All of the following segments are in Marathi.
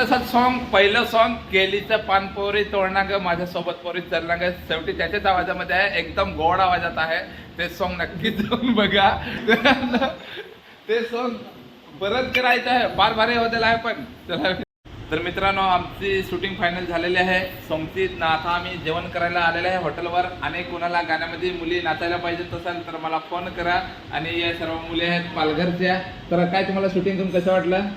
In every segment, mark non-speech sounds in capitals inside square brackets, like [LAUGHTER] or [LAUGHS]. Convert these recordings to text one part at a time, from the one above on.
तसंच सॉन्ग पहिलं सॉन्ग केलीचं पानपोरी पोरी ग माझ्यासोबत पोरी चालणं ग शेवटी त्याच्याच आवाजामध्ये आहे एकदम गोड आवाजात आहे. ते सॉन्ग नक्कीच जाऊन बघा. [LAUGHS] ते सॉन्ग परत करायचं आहे. फार भारी होतेला आहे पण. चला. तर मित्रांनो आमची शूटिंग फायनल झालेली आहे. सोमची ना आता आम्ही जेवण करायला आलेलं आहे हॉटेलवर आणि कोणाला गाण्यामध्ये मुली नाचायला पाहिजेत असाल तर मला फोन करा. आणि या सर्व मुली आहेत पालघरच्या. तर काय तुम्हाला शूटिंग करून कसं वाटलं.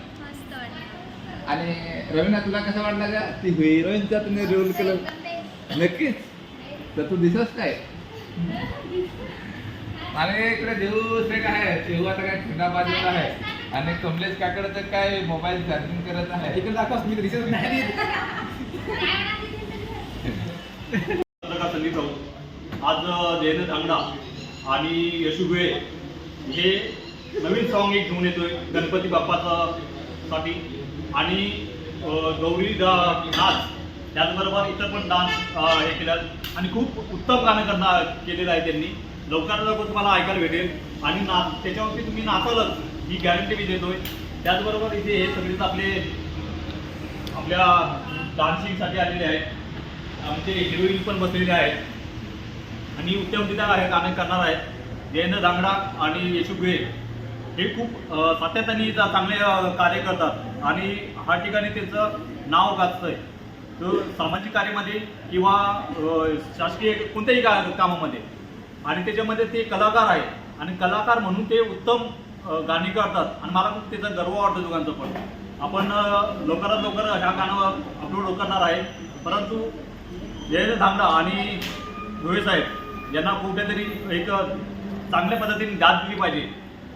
आणि रवीना तुला कसं वाटलं का? ती हिरोईनचा तुम्ही रोल केलं. नक्कीच. तर तू दिसस काय? आणि इकडे देऊ सेट आहे देऊ आता काय? ठिका बाजूला आहे. आणि कमलेश काकडे तर काय मोबाईल चार्जिंग करत आहे. इकडे दाखव मी दिसत नाही. पत्रकार संदीप राऊत आज जयंत धांगडा आणि यशू गुळे हे नवीन सॉन्ग एक घेऊन येतोय. गणपती बाप्पाचा साठी आणि गौरी दा नाच त्याचबरोबर इतर पण डान्स हे केल्यात. आणि खूप उत्तम गाणं करणार केलेलं आहे त्यांनी. लवकरात लवकर तुम्हाला ऐकायला भेटेल. आणि नाच त्याच्यावरती तुम्ही नाचालच ही गॅरंटी मी देतोय. त्याचबरोबर इथे हे सगळेच आपले आपल्या डान्सिंगसाठी आलेले आहेत. आमचे हिरोईन पण बसलेले आहेत. आणि उत्तम तिथं आहे गाणं करणार आहेत. जयंत दांगडा आणि यशू गुहे. हे खूप सातत्याने चांगले कार्य करतात. आणि हा ठिकाणी त्यांचं नाव गाजतंय. तर सामाजिक कार्यामध्ये किंवा शासकीय कोणत्याही का कामामध्ये. आणि त्याच्यामध्ये ते कलाकार आहे आणि कलाकार म्हणून ते उत्तम गाणी करतात. आणि मला खूप त्याचा गर्व वाटतो दोघांचं पण. आपण लवकरात लवकर ह्या गाणं अपलोड करणार आहे. परंतु जयंत धांगडा आणि धुळे साहेब यांना कुठेतरी एक चांगल्या पद्धतीने दाद दिली पाहिजे.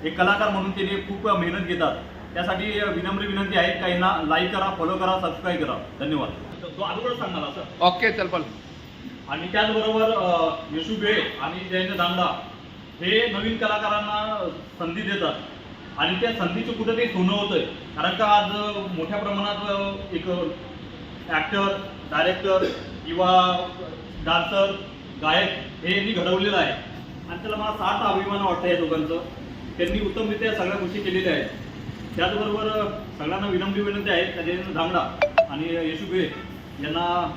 एक कलाकार म्हणून त्यांनी खूप मेहनत घेतात. त्यासाठी विनम्र विनंती आहे का यांना लाईक करा फॉलो करा सबस्क्राईब करा. धन्यवाद. तो अगोदर सांगणार असं ओके चल पण आणि त्याचबरोबर यशू बे आणि जयंत दांगडा हे नवीन कलाकारांना संधी देतात. आणि त्या संधीचं कुठेतरी सोनं होतंय. कारण का आज मोठ्या प्रमाणात एक ॲक्टर डायरेक्टर किंवा डान्सर गायक हे यांनी घडवलेलं आहे. आणि त्याला मला सार्थ अभिमान वाटतं या दोघांचं. त्यांनी उत्तमरित्या सगळ्या गोष्टी केलेल्या आहेत. त्याचबरोबर सगळ्यांना विनम्र विनंती आहे जयंत धांगडा आणि यशू बे यांना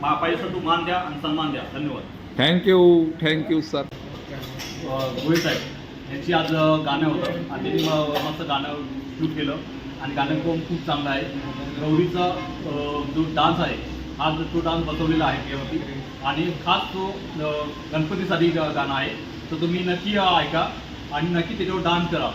मा- पाहिजे तू मान द्या आणि सन्मान द्या. धन्यवाद. थँक्यू थँक्यू सर गोळी साहेब यांची आज गाणं होतं आणि त्यांनी मस्त गाणं शूट केलं आणि गाणं पण खूप चांगलं आहे. गौरीचा जो डान्स आहे आज तो डान्स बसवलेला आहे त्यावरती आणि खास तो गणपतीसाठी गाणं आहे. तर तुम्ही नक्की ऐका. आणि नक्की त्याच्यावर डान्स करा.